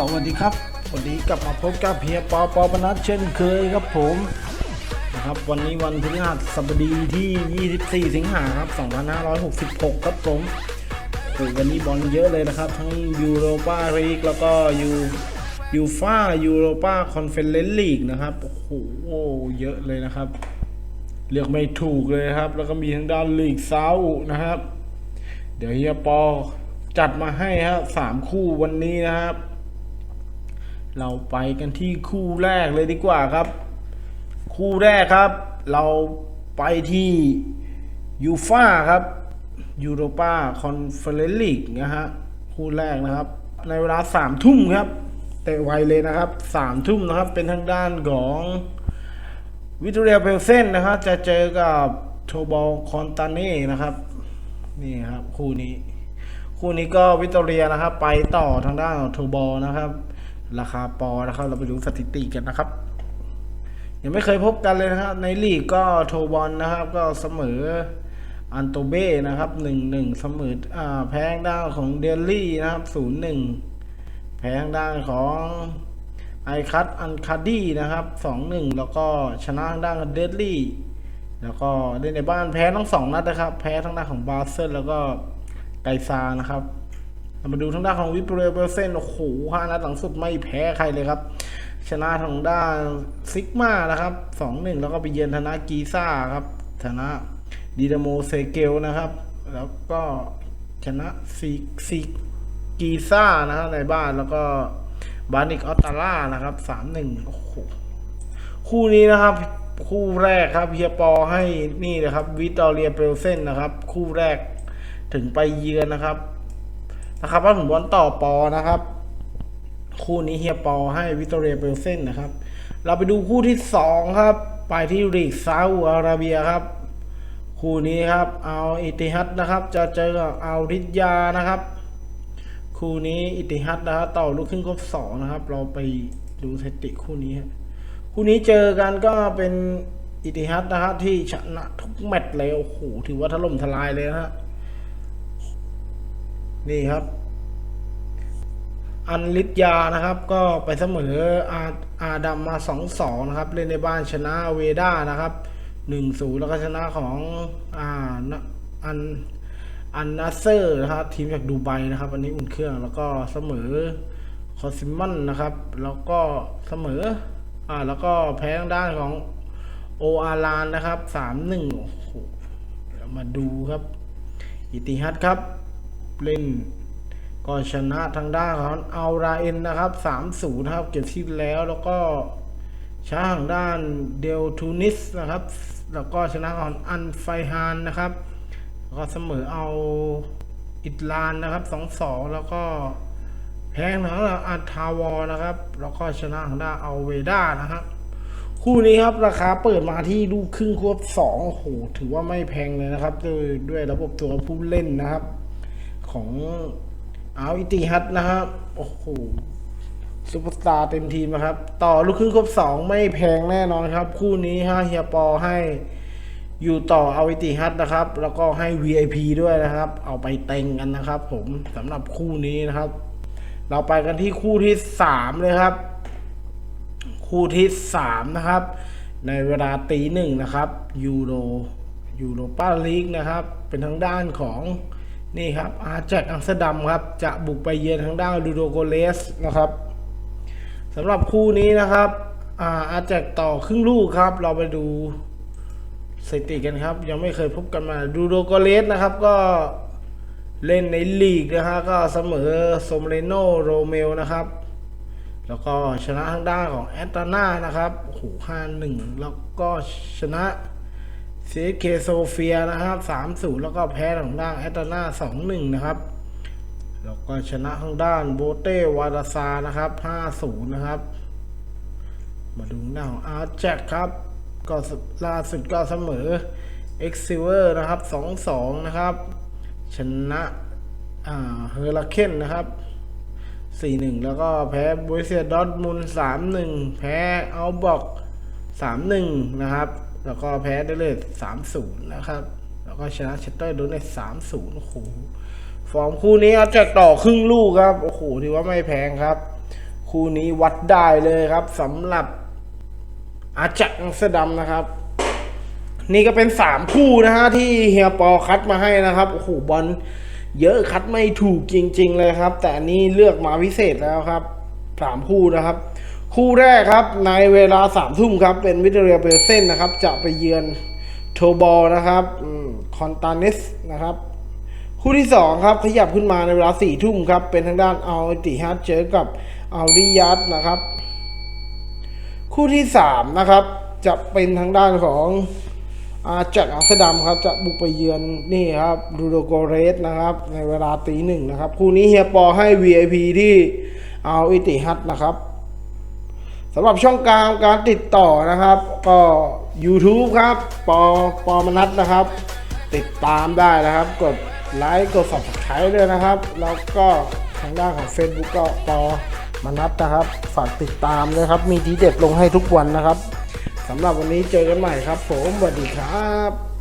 สวัสดีครับ วันนี้กลับมาพบกับเฮียปอปอปนัดเช่นเคยครับผมนะครับวันนี้วันพฤหัสบดีที่ 24 สิงหาครับ 2566 ครับผมโอ้วันนี้บอลเยอะเลยนะครับ ทั้งยูโรปาลีกแล้วก็ยูยูฟายูโรปาคอนเฟอเรนซ์ลีกนะครับ โอ้โหเยอะเลยนะครับ เลือกไม่ถูกเลยครับ แล้วก็มีทางด้านลีกเซาท์นะครับ เดี๋ยวเฮียปอจัดมาให้ครับสามคู่วันนี้นะครับ เราไปกันที่คู่แรกเลยดีกว่าครับ คู่แรกครับ เราไปที่ยูฟาครับยูโรปาคอนเฟอเรนซ์ลีกนะฮะคู่แรกนะครับ ในเวลาสามทุ่มครับเตะไวเลยนะครับสามทุ่มนะครับ เป็นทางด้านของวิตเรียเพลเซนนะครับ จะเจอกับโทบอลคอนตาเน่นะครับ นี่ครับ คู่นี้ คู่นี้ก็วิตเตอเรียนะครับ ไปต่อทางด้านของโทบอลนะครับ ราคาปอนะครับ เราไปดูสถิติกันนะครับ ยังไม่เคยพบกันเลยนะครับ ในลีกก็โทบอลนะครับ ก็เสมออันโตเบ้นะครับหนึ่งหนึ่งเสมออ่าแพ้ด้านของเดลลี่นะครับศูนย์หนึ่งแพ้ด้านของไอคัตอันคาดี้นะครับสองหนึ่งแล้วก็ชนะด้านเดลลี่แล้วก็เล่นในบ้านแพ้ทั้งสองนัดนะครับ แพ้ทั้งด้านของบาเซลแล้วก็ไกซานะครับ มาดูทางด้านของวิปเรเบอร์เซนโอ้โหห้านัดหลังสุดไม่แพ้ใครเลยครับ ชนะทางด้านซิกมานะครับสองหนึ่งแล้วก็ไปเยือนธนากีซ่าครับชนะดีดโมเซเกลนะครับ แล้วก็ชนะซีซีกีซ่านะครับในบ้านแล้วก็บานิกออตตาร่านะครับสามหนึ่งโอ้โหคู่นี้นะครับคู่แรกครับเฮียปอให้นี่นะครับวิตอเรียเปลเซนนะครับ คู่แรกถึงไปเยือนนะครับ นะครับว่าผมบอลต่อปอนะครับ คู่นี้เฮียปอให้วิตอเรียเปลเซนนะครับ เราไปดูคู่ที่สองครับ ไปที่ลีกซาอุอาระเบียครับ คู่นี้ครับเอาอิติฮัดนะครับ จะเจอกับเอาริยานะครับ คู่นี้อิติฮัดนะครับต่อลูกครึ่งครบสองนะครับ เราไปดูสถิติคู่นี้ครับคู่นี้เจอกันก็เป็นอิติฮัดนะครับที่ชนะทุกแมตช์เลยโอ้โหถือว่าถล่มทลายเลยนะฮะ นี่ครับ อันลิทยานะครับ ก็ไปเสมออาอาดัมมาสองสองนะครับ เล่นในบ้านชนะเวด้านะครับหนึ่งศูนย์แล้วก็ชนะของอ่าอันอันนาเซอร์นะครับ ทีมจากดูไบนะครับ อันนี้อุ่นเครื่องแล้วก็เสมอคอซิมันนะครับ แล้วก็เสมออ่าแล้วก็แพ้ทางด้านของโออาลานนะครับสามหนึ่งโอ้โหมาดูครับ อิติฮัดครับ ล่นก็ชนะทางด้านของอัลราเอ็นนะครับสามศูนย์นะครับ เก็บที่แล้วแล้วก็ชนะทางด้านเดลทูนิสนะครับ แล้วก็ชนะของอันไฟฮานนะครับ แล้วก็เสมอเอาอิตลานนะครับสองสองแล้วก็แพ้ทางด้านอัลทาวอร์นะครับ แล้วก็ชนะทางด้านเอัลเวด้านะครับคู่นี้ครับราคาเปิดมาที่ลูกครึ่งควบสองโอ้โหถือว่าไม่แพงเลยนะครับ ด้วยด้วยระบบตัวผู้เล่นนะครับ ของอัลอิติฮัดนะครับ โอ้โหซุปเปอร์สตาร์เต็มทีมนะครับ ต่อลูกครึ่งควบสองไม่แพงแน่นอนครับ คู่นี้ฮะเฮียปอให้อยู่ต่อเอาอิติฮัดนะครับ แล้วก็ให้ VIP ด้วยนะครับ เอาไปเต็งกันนะครับ ผมสำหรับคู่นี้นะครับ เราไปกันที่คู่ที่สามเลยครับ คู่ที่สามนะครับ ในเวลาตีหนึ่งนะครับยูโรยูโรปาลีกนะครับ เป็นทางด้านของ นี่ครับอาแจกอัมสเตอร์ดัมครับ จะบุกไปเยือนทางด้านลูโดโกเลสนะครับสำหรับคู่นี้นะครับอาอาแจกต่อครึ่งลูกครับ เราไปดูสถิติกันครับ ยังไม่เคยพบกันมาลูโดโกเลสนะครับก็เล่นในลีกนะฮะก็เสมอโซมเรโนโรเมลนะครับ แล้วก็ชนะทางด้านของแอตตานานะครับโอ้โหห้าหนึ่งแล้วก็ชนะ ซีเคโซเฟียนะครับสามศูนย์แล้วก็แพ้ทางด้านแอตนาสองหนึ่งนะครับแล้วก็ชนะทางด้านโบเต้วาราซานะครับห้าศูนย์นะครับ มาดูหน้าของอาร์แจ็คครับก็ล่าสุดก็เสมอเอ็กซิเวอร์นะครับสองสองนะครับ ชนะเฮอร์เคนนะครับสี่หนึ่งแล้วก็แพ้บริเซียดอร์ทมุนสามหนึ่งแพ้เอัลบอกสามหนึ่งนะครับ แล้วก็แพ้เดเลสสามศูนย์นะครับ แล้วก็ชนะเชสเตอร์โดเนสามศูนย์โอ้โหฟอร์มคู่นี้อาจจะต่อครึ่งลูกครับ โอ้โหถือว่าไม่แพงครับ คู่นี้วัดได้เลยครับสำหรับอาจักอัมสเตอร์ดัมนะครับ นี่ก็เป็นสามคู่นะฮะที่เฮียปอคัดมาให้นะครับโอ้โหบอลเยอะคัดไม่ถูกจริง ๆ เลยครับ แต่อันนี้เลือกมาพิเศษแล้วครับสามคู่นะครับ คู่แรกครับในเวลาสามทุ่มครับ เป็นวิเตเรียเบลเซนนะครับ จะไปเยือนโทบอลนะครับคอนตาเนสนะครับ คู่ที่สองครับขยับขึ้นมาในเวลาสี่ทุ่มครับ เป็นทางด้านอัลติฮัดเจอกับอัลดิยัตนะครับ คู่ที่สามนะครับ จะเป็นทางด้านของอาจากอัสเตดัมครับจะบุกไปเยือนนี่ครับรูโดโกเรสนะครับ ในเวลาตีหนึ่งนะครับ คู่นี้เฮียปอให้ VIP ที่อัลอิติฮัดนะครับ สำหรับช่องกลางการติดต่อนะครับ ก็ YouTube ครับปอปอมนัทนะครับ ติดตามได้นะครับ กดไลค์กด subscribe ด้วยนะครับ แล้วก็ทางด้านของ Facebook ก็ปอมนัทนะครับ ฝากติดตามด้วยครับ มีทีเด็ดลงให้ทุกวันนะครับสำหรับวันนี้เจอกันใหม่ครับ ผมสวัสดีครับ